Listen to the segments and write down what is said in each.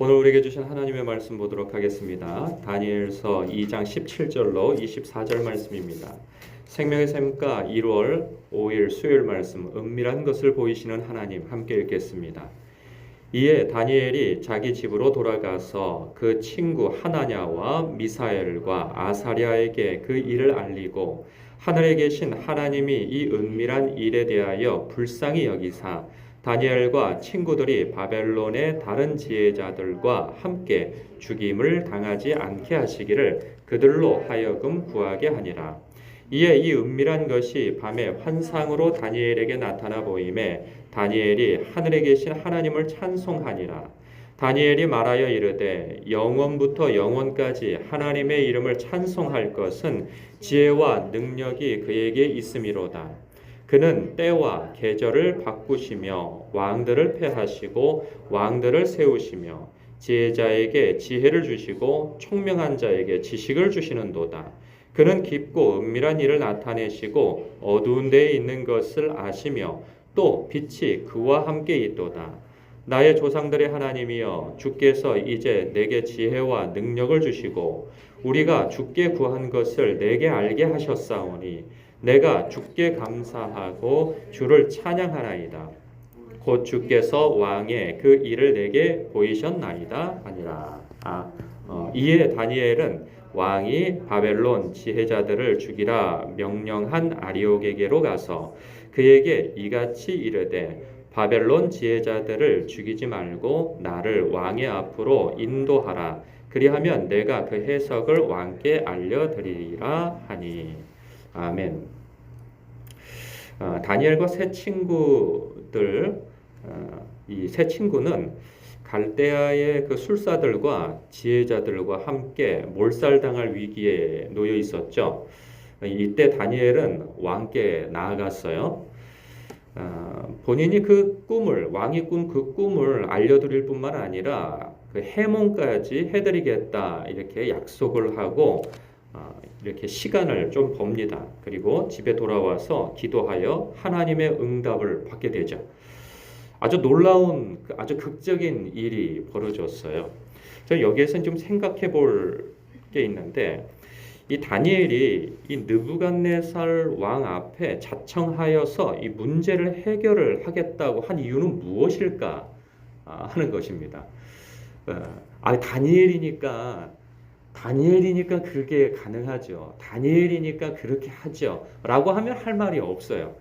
오늘 우리에게 주신 하나님의 말씀 보도록 하겠습니다. 다니엘서 2장 17절로 24절 말씀입니다. 생명의 샘가 1월 5일 수요일 말씀 은밀한 것을 보이시는 하나님 함께 읽겠습니다. 이에 다니엘이 자기 집으로 돌아가서 그 친구 하나냐와 미사엘과 아사랴에게 그 일을 알리고 하늘에 계신 하나님이 이 은밀한 일에 대하여 불쌍히 여기사 다니엘과 친구들이 바벨론의 다른 지혜자들과 함께 죽임을 당하지 않게 하시기를 그들로 하여금 구하게 하니라. 이에 이 은밀한 것이 밤에 환상으로 다니엘에게 나타나 보임에 다니엘이 하늘에 계신 하나님을 찬송하니라. 다니엘이 말하여 이르되 영원부터 영원까지 하나님의 이름을 찬송할 것은 지혜와 능력이 그에게 있음이로다. 그는 때와 계절을 바꾸시며 왕들을 패하시고 왕들을 세우시며 지혜자에게 지혜를 주시고 총명한 자에게 지식을 주시는도다. 그는 깊고 은밀한 일을 나타내시고 어두운 데에 있는 것을 아시며 또 빛이 그와 함께 있도다. 나의 조상들의 하나님이여 주께서 이제 내게 지혜와 능력을 주시고 우리가 주께 구한 것을 내게 알게 하셨사오니 내가 주께 감사하고 주를 찬양하나이다. 곧 주께서 왕의 그 일을 내게 보이셨나이다 하니라. 아, 어, 이에 다니엘은 왕이 바벨론 지혜자들을 죽이라 명령한 아리옥에게로 가서 그에게 이같이 이르되 바벨론 지혜자들을 죽이지 말고 나를 왕의 앞으로 인도하라. 그리하면 내가 그 해석을 왕께 알려드리리라 하니. 아멘. 아, 다니엘과 세 친구들, 아, 이세 친구는 갈대아의 그 술사들과 지혜자들과 함께 몰살당할 위기에 놓여 있었죠. 이때 다니엘은 왕께 나아갔어요. 아, 본인이 그 꿈을 왕이 꾼 그 꿈을 알려드릴 뿐만 아니라 그 해몽까지 해드리겠다 이렇게 약속을 하고 아, 이렇게 시간을 좀 봅니다. 그리고 집에 돌아와서 기도하여 하나님의 응답을 받게 되죠. 아주 놀라운 그 아주 극적인 일이 벌어졌어요. 저 여기에서 좀 생각해 볼 게 있는데 이 다니엘이 이 느부갓네살 왕 앞에 자청하여서 이 문제를 해결을 하겠다고 한 이유는 무엇일까 아, 하는 것입니다. 어, 아 다니엘이니까 다니엘이니까 그게 가능하죠. 다니엘이니까 그렇게 하죠. 라고 하면 할 말이 없어요.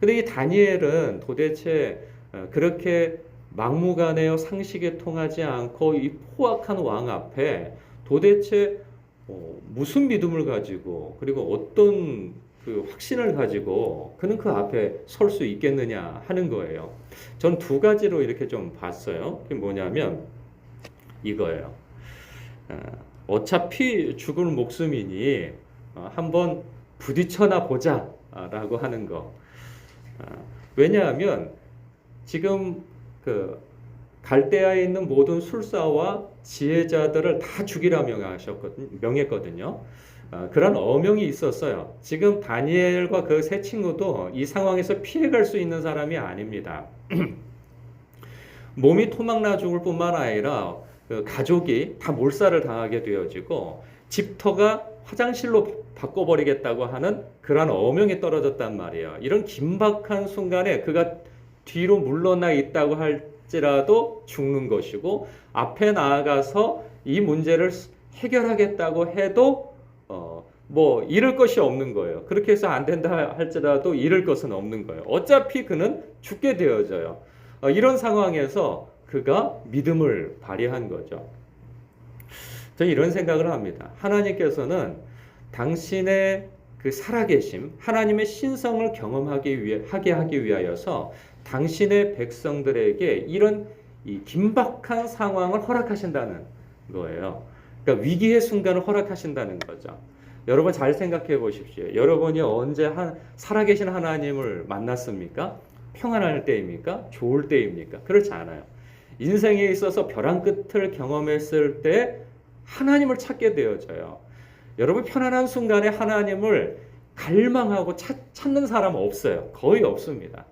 근데 이 다니엘은 도대체 어, 그렇게 막무가내요 상식에 통하지 않고 이 포악한 왕 앞에 도대체 어, 무슨 믿음을 가지고 그리고 어떤 그 확신을 가지고 그는 그 앞에 설 수 있겠느냐 하는 거예요. 전 두 가지로 이렇게 좀 봤어요. 그게 뭐냐면 이거예요. 어, 어차피 죽을 목숨이니 어, 한번 부딪혀나 보자라고 하는 거. 어, 왜냐하면 지금 그 갈대아에 있는 모든 술사와 지혜자들을 다 죽이라 명하셨거든, 명했거든요. 어, 그런 어명이 있었어요. 지금 다니엘과 그 세 친구도 이 상황에서 피해갈 수 있는 사람이 아닙니다. 몸이 토막나 죽을 뿐만 아니라 그 가족이 다 몰살을 당하게 되어지고 집터가 화장실로 바꿔버리겠다고 하는 그러한 어명이 떨어졌단 말이에요. 이런 긴박한 순간에 그가 뒤로 물러나 있다고 할지라도 죽는 것이고 앞에 나아가서 이 문제를 해결하겠다고 해도 어, 뭐 잃을 것이 없는 거예요. 그렇게 해서 안 된다 할지라도 잃을 것은 없는 거예요. 어차피 그는 죽게 되어져요. 어, 이런 상황에서 그가 믿음을 발휘한 거죠. 저는 이런 생각을 합니다. 하나님께서는 당신의 그 살아계심, 하나님의 신성을 경험하기 위해 하게 하기 위하여서 당신의 백성들에게 이런 이 긴박한 상황을 허락하신다는 거예요. 그러니까 위기의 순간을 허락하신다는 거죠. 여러분 잘 생각해 보십시오. 여러분이 언제 한, 살아계신 하나님을 만났습니까? 평안할 때입니까? 좋을 때입니까? 그렇지 않아요. 인생에 있어서 벼랑 끝을 경험했을 때 하나님을 찾게 되어져요. 여러분 편안한 순간에 하나님을 갈망하고 찾, 찾는 사람 없어요. 거의 없습니다.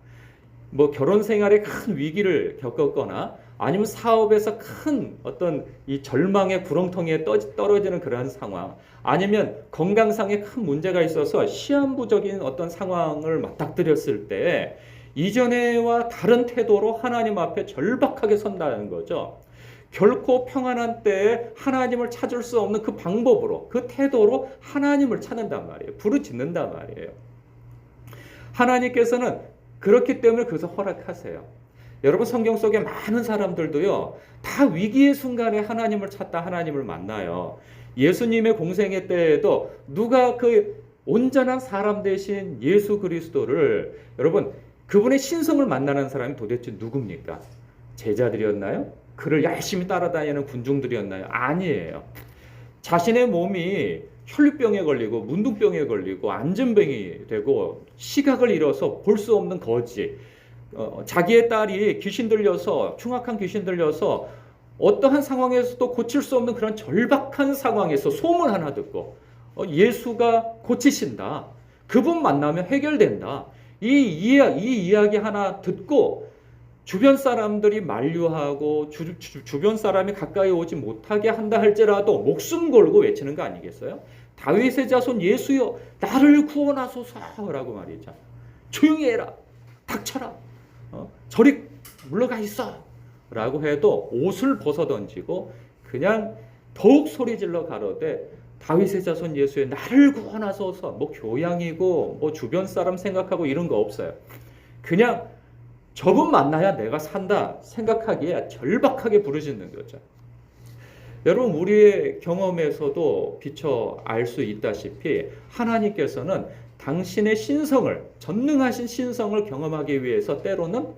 뭐 결혼 생활에 큰 위기를 겪었거나 아니면 사업에서 큰 어떤 이 절망의 구렁텅이에 떠- 떨어지는 그러한 상황, 아니면 건강상에 큰 문제가 있어서 시한부적인 어떤 상황을 맞닥뜨렸을 때 이전에와 다른 태도로 하나님 앞에 절박하게 선다는 거죠. 결코 평안한 때에 하나님을 찾을 수 없는 그 방법으로, 그 태도로 하나님을 찾는단 말이에요. 부르짖는단 말이에요. 하나님께서는 그렇기 때문에 그것을 허락하세요. 여러분 성경 속에 많은 사람들도요. 다 위기의 순간에 하나님을 찾다 하나님을 만나요. 예수님의 공생애 때에도 누가 그 온전한 사람 대신 예수 그리스도를 여러분 그분의 신성을 만나는 사람이 도대체 누굽니까? 제자들이었나요? 그를 열심히 따라다니는 군중들이었나요? 아니에요. 자신의 몸이 혈류병에 걸리고 문둥병에 걸리고 안전병이 되고 시각을 잃어서 볼 수 없는 거지. 어, 자기의 딸이 귀신 들려서 흉악한 귀신 들려서 어떠한 상황에서도 고칠 수 없는 그런 절박한 상황에서 소문 하나 듣고 어, 예수가 고치신다. 그분 만나면 해결된다. 이, 이야, 이 이야기 하나 듣고 주변 사람들이 만류하고 주, 주, 주 변 사람이 가까이 오지 못하게 한다 할지라도 목숨 걸고 외치는 거 아니겠어요? 다윗의 자손 예수여 나를 구원하소서라고 말이죠. 조용히 해라. 닥쳐라. 어? 저리 물러가 있어. 라고 해도 옷을 벗어 던지고 그냥 더욱 소리 질러 가로되 다윗의 자손 예수의 나를 구원하소서 뭐 교양이고 뭐 주변 사람 생각하고 이런 거 없어요. 그냥 저분 만나야 내가 산다 생각하기에 절박하게 부르짖는 거죠. 여러분 우리의 경험에서도 비춰 알 수 있다시피 하나님께서는 당신의 신성을 전능하신 신성을 경험하기 위해서 때로는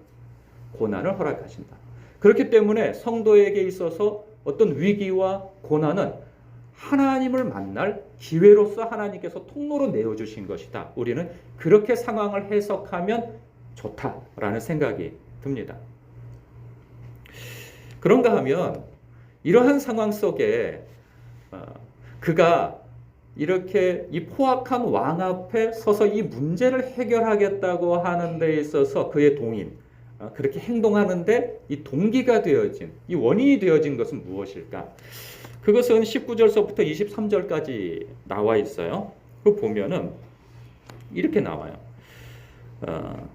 고난을 허락하신다. 그렇기 때문에 성도에게 있어서 어떤 위기와 고난은 하나님을 만날 기회로서 하나님께서 통로로 내어주신 것이다. 우리는 그렇게 상황을 해석하면 좋다라는 생각이 듭니다. 그런가 하면 이러한 상황 속에 어, 그가 이렇게 이 포악한 왕 앞에 서서 이 문제를 해결하겠다고 하는 데 있어서 그의 동인, 어, 그렇게 행동하는데 이 동기가 되어진, 이 원인이 되어진 것은 무엇일까? 그것은 19절서부터 23절까지 나와 있어요. 그 보면은 이렇게 나와요. 어,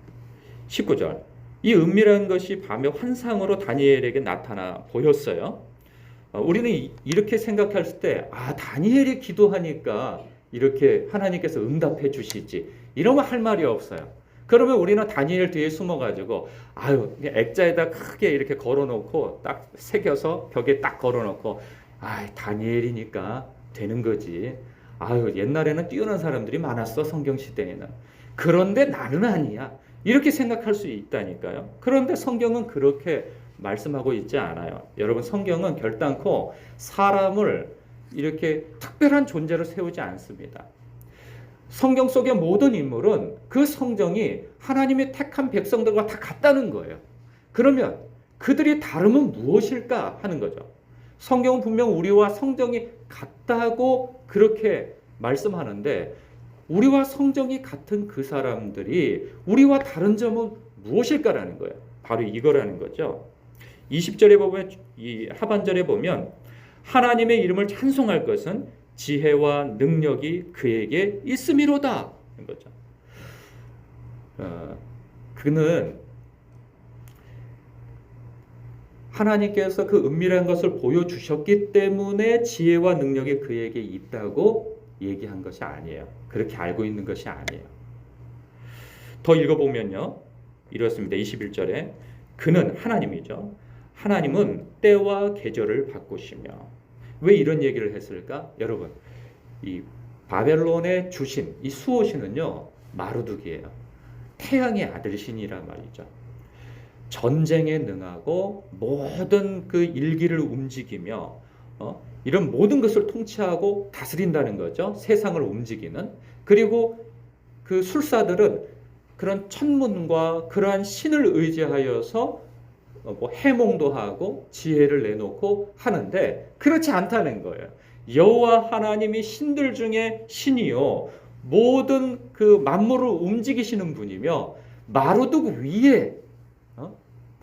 19절. 이 은밀한 것이 밤에 환상으로 다니엘에게 나타나 보였어요. 어, 우리는 이- 이렇게 생각할 때, 아, 다니엘이 기도하니까 이렇게 하나님께서 응답해 주시지. 이러면 할 말이 없어요. 그러면 우리는 다니엘 뒤에 숨어가지고, 아유, 액자에다 크게 이렇게 걸어놓고, 딱 새겨서 벽에 딱 걸어놓고, 아, 다니엘이니까 되는 거지. 아유, 옛날에는 뛰어난 사람들이 많았어, 성경 시대에는. 그런데 나는 아니야. 이렇게 생각할 수 있다니까요. 그런데 성경은 그렇게 말씀하고 있지 않아요. 여러분, 성경은 결단코 사람을 이렇게 특별한 존재로 세우지 않습니다. 성경 속의 모든 인물은 그 성정이 하나님의 택한 백성들과 다 같다는 거예요. 그러면 그들이 다름은 무엇일까 하는 거죠. 성경은 분명 우리와 성정이 같다고 그렇게 말씀하는데 우리와 성정이 같은 그 사람들이 우리와 다른 점은 무엇일까라는 거예요. 바로 이거라는 거죠. 20절에 보면 이 하반절에 보면 하나님의 이름을 찬송할 것은 지혜와 능력이 그에게 있음이로다. 어, 그는 하나님께서 그 은밀한 것을 보여주셨기 때문에 지혜와 능력이 그에게 있다고 얘기한 것이 아니에요. 그렇게 알고 있는 것이 아니에요. 더 읽어보면요. 이렇습니다. 21절에 그는 하나님이죠. 하나님은 때와 계절을 바꾸시며 왜 이런 얘기를 했을까? 여러분, 이 바벨론의 주신 이 수호신은요 마루둑이에요. 태양의 아들신이란 말이죠. 전쟁에 능하고 모든 그 일기를 움직이며 어? 이런 모든 것을 통치하고 다스린다는 거죠. 세상을 움직이는 그리고 그 술사들은 그런 천문과 그러한 신을 의지하여서 어, 뭐 해몽도 하고 지혜를 내놓고 하는데 그렇지 않다는 거예요. 여호와 하나님이 신들 중에 신이요 모든 그 만물을 움직이시는 분이며 마루둑 위에 어?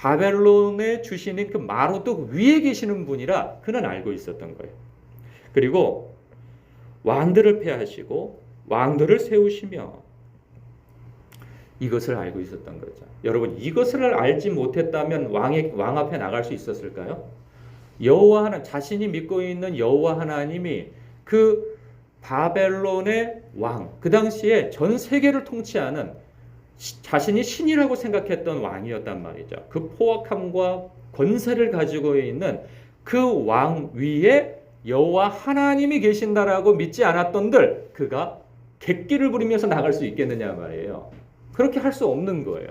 바벨론에 주시는 그 마루독 위에 계시는 분이라 그는 알고 있었던 거예요. 그리고 왕들을 폐하시고 왕들을 세우시며 이것을 알고 있었던 거죠. 여러분 이것을 알지 못했다면 왕의 왕 앞에 나갈 수 있었을까요? 여호와 하나 자신이 믿고 있는 여호와 하나님이 그 바벨론의 왕, 그 당시에 전 세계를 통치하는 시- 자신이 신이라고 생각했던 왕이었단 말이죠. 그 포악함과 권세를 가지고 있는 그 왕 위에 여호와 하나님이 계신다라고 믿지 않았던들 그가 객기를 부리면서 나갈 수 있겠느냐 말이에요. 그렇게 할 수 없는 거예요.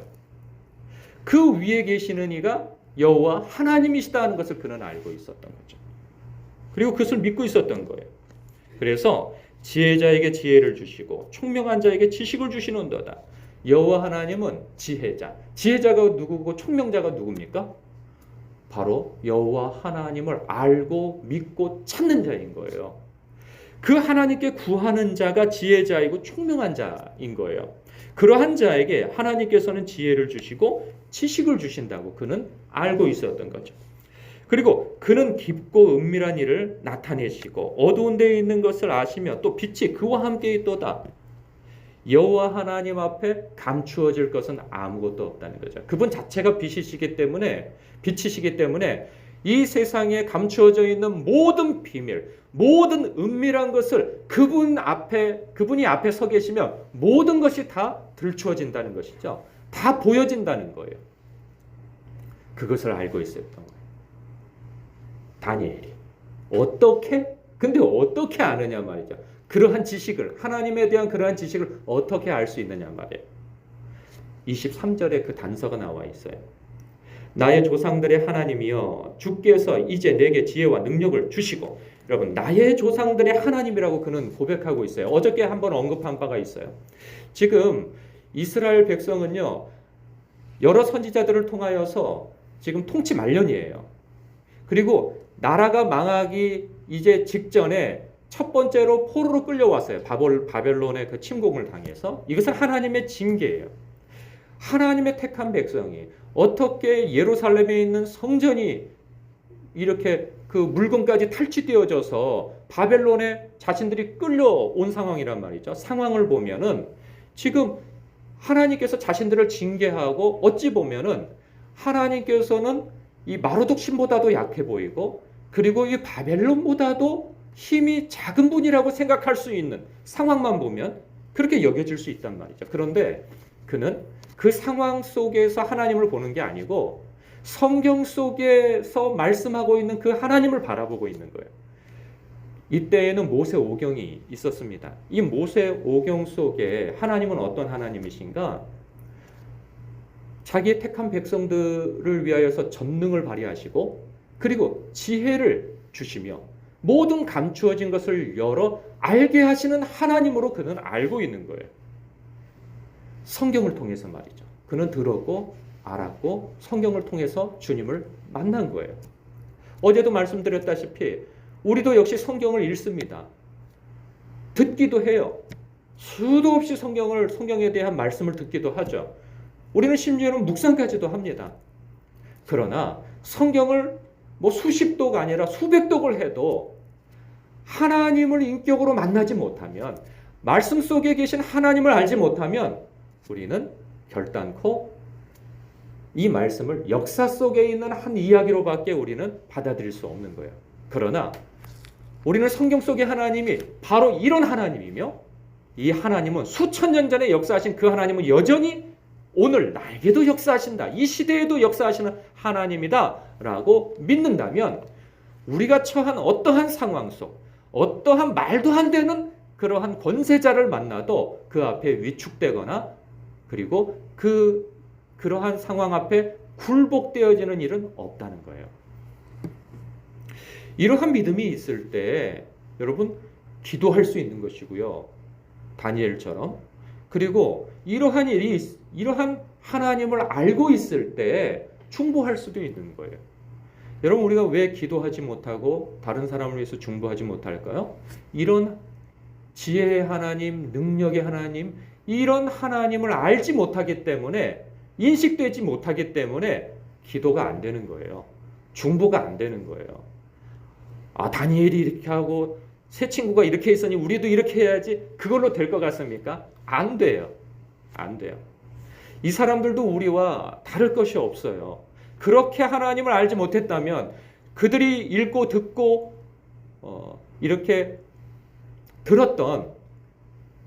그 위에 계시는 이가 여호와 하나님이시다는 것을 그는 알고 있었던 거죠. 그리고 그것을 믿고 있었던 거예요. 그래서 지혜자에게 지혜를 주시고 총명한 자에게 지식을 주시는도다. 여호와 하나님은 지혜자. 지혜자가 누구고 총명자가 누굽니까? 바로 여호와 하나님을 알고 믿고 찾는 자인 거예요. 그 하나님께 구하는 자가 지혜자이고 총명한 자인 거예요. 그러한 자에게 하나님께서는 지혜를 주시고 지식을 주신다고 그는 알고 있었던 거죠. 그리고 그는 깊고 은밀한 일을 나타내시고 어두운 데에 있는 것을 아시며 또 빛이 그와 함께 있도다. 여호와 하나님 앞에 감추어질 것은 아무것도 없다는 거죠. 그분 자체가 빛이시기 때문에 빛이시기 때문에 이 세상에 감추어져 있는 모든 비밀, 모든 은밀한 것을 그분 앞에 그분이 앞에 서 계시면 모든 것이 다 들추어진다는 것이죠. 다 보여진다는 거예요. 그것을 알고 있었던 거예요. 다니엘이 어떻게 근데 어떻게 아느냐 말이죠. 그러한 지식을 하나님에 대한 그러한 지식을 어떻게 알 수 있느냐 말이에요. 23절에 그 단서가 나와 있어요. 나의 조상들의 하나님이여 주께서 이제 내게 지혜와 능력을 주시고 여러분 나의 조상들의 하나님이라고 그는 고백하고 있어요. 어저께 한번 언급한 바가 있어요. 지금 이스라엘 백성은요 여러 선지자들을 통하여서 지금 통치 말년이에요. 그리고 나라가 망하기 이제 직전에 첫 번째로 포로로 끌려왔어요. 바벨, 바벨론의 그 침공을 당해서 이것은 하나님의 징계예요. 하나님의 택한 백성이 어떻게 예루살렘에 있는 성전이 이렇게 그 물건까지 탈취되어져서 바벨론에 자신들이 끌려온 상황이란 말이죠. 상황을 보면은 지금 하나님께서 자신들을 징계하고 어찌 보면은 하나님께서는 이 마루독 신보다도 약해 보이고 그리고 이 바벨론보다도 힘이 작은 분이라고 생각할 수 있는 상황만 보면 그렇게 여겨질 수 있단 말이죠. 그런데 그는 그 상황 속에서 하나님을 보는 게 아니고 성경 속에서 말씀하고 있는 그 하나님을 바라보고 있는 거예요. 이때에는 모세 오경이 있었습니다. 이 모세 오경 속에 하나님은 어떤 하나님이신가? 자기의 택한 백성들을 위하여서 전능을 발휘하시고 그리고 지혜를 주시며 모든 감추어진 것을 열어 알게 하시는 하나님으로 그는 알고 있는 거예요. 성경을 통해서 말이죠. 그는 들었고 알았고 성경을 통해서 주님을 만난 거예요. 어제도 말씀드렸다시피 우리도 역시 성경을 읽습니다. 듣기도 해요. 수도 없이 성경을 성경에 대한 말씀을 듣기도 하죠. 우리는 심지어는 묵상까지도 합니다. 그러나 성경을 뭐 수십 독 아니라 수백 독을 해도 하나님을 인격으로 만나지 못하면 말씀 속에 계신 하나님을 알지 못하면 우리는 결단코 이 말씀을 역사 속에 있는 한 이야기로밖에 우리는 받아들일 수 없는 거예요. 그러나 우리는 성경 속의 하나님이 바로 이런 하나님이며 이 하나님은 수천 년 전에 역사하신 그 하나님은 여전히 오늘 나에게도 역사하신다. 이 시대에도 역사하시는 하나님이다 라고 믿는다면 우리가 처한 어떠한 상황 속 어떠한 말도 안 되는 그러한 권세자를 만나도 그 앞에 위축되거나 그리고 그 그러한 상황 앞에 굴복되어지는 일은 없다는 거예요. 이러한 믿음이 있을 때 여러분 기도할 수 있는 것이고요. 다니엘처럼 그리고 이러한 일이 있- 이러한 하나님을 알고 있을 때 충보할 수도 있는 거예요. 여러분 우리가 왜 기도하지 못하고 다른 사람을 위해서 중보하지 못할까요? 이런 지혜의 하나님, 능력의 하나님, 이런 하나님을 알지 못하기 때문에 인식되지 못하기 때문에 기도가 안 되는 거예요. 중보가 안 되는 거예요. 아, 다니엘이 이렇게 하고 새 친구가 이렇게 했으니 우리도 이렇게 해야지 그걸로 될 것 같습니까? 안 돼요. 안 돼요. 이 사람들도 우리와 다를 것이 없어요. 그렇게 하나님을 알지 못했다면 그들이 읽고 듣고 어, 이렇게 들었던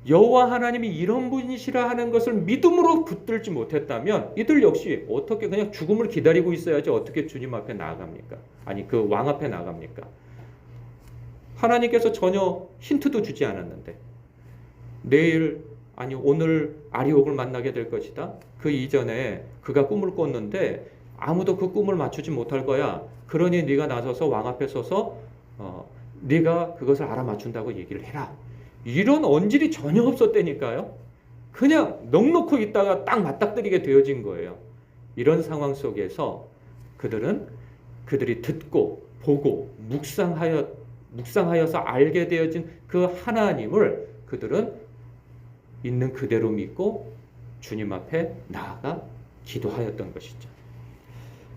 여호와 하나님이 이런 분이시라 하는 것을 믿음으로 붙들지 못했다면 이들 역시 어떻게 그냥 죽음을 기다리고 있어야지 어떻게 주님 앞에 나아갑니까? 아니 그 왕 앞에 나갑니까? 하나님께서 전혀 힌트도 주지 않았는데 내일 아니 오늘 아리옥을 만나게 될 것이다. 그 이전에 그가 꿈을 꿨는데 아무도 그 꿈을 맞추지 못할 거야. 그러니 네가 나서서 왕 앞에 서서 어, 네가 그것을 알아맞춘다고 얘기를 해라. 이런 언질이 전혀 없었다니까요. 그냥 넉넉히 있다가 딱 맞닥뜨리게 되어진 거예요. 이런 상황 속에서 그들은 그들이 듣고 보고 묵상하여 묵상하여서 알게 되어진 그 하나님을 그들은 있는 그대로 믿고 주님 앞에 나아가 기도하였던 것이죠.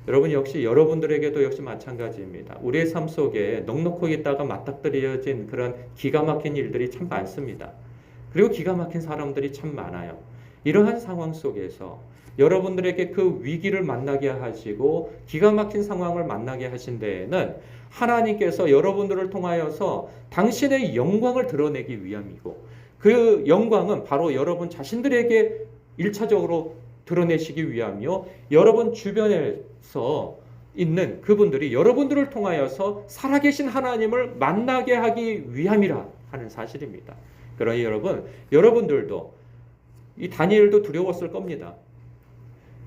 여러분 역시 여러분들에게도 역시 마찬가지입니다. 우리의 삶 속에 넉넉히 있다가 맞닥뜨려진 그런 기가 막힌 일들이 참 많습니다. 그리고 기가 막힌 사람들이 참 많아요. 이러한 상황 속에서 여러분들에게 그 위기를 만나게 하시고 기가 막힌 상황을 만나게 하신 데에는 하나님께서 여러분들을 통하여서 당신의 영광을 드러내기 위함이고 그 영광은 바로 여러분 자신들에게 일차적으로 드러내시기 위함이요. 여러분 주변에서 있는 그분들이 여러분들을 통하여서 살아계신 하나님을 만나게 하기 위함이라 하는 사실입니다. 그러니 여러분, 여러분들도 이 다니엘도 두려웠을 겁니다.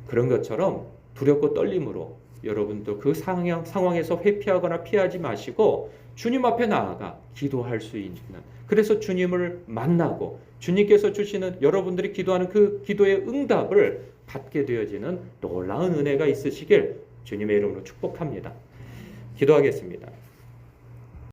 그런 것처럼 두렵고 떨림으로 여러분도 그 상황, 상황에서 회피하거나 피하지 마시고 주님 앞에 나아가 기도할 수 있는 그래서 주님을 만나고 주님께서 주시는 여러분들이 기도하는 그 기도의 응답을 받게 되어지는 놀라운 은혜가 있으시길 주님의 이름으로 축복합니다. 기도하겠습니다.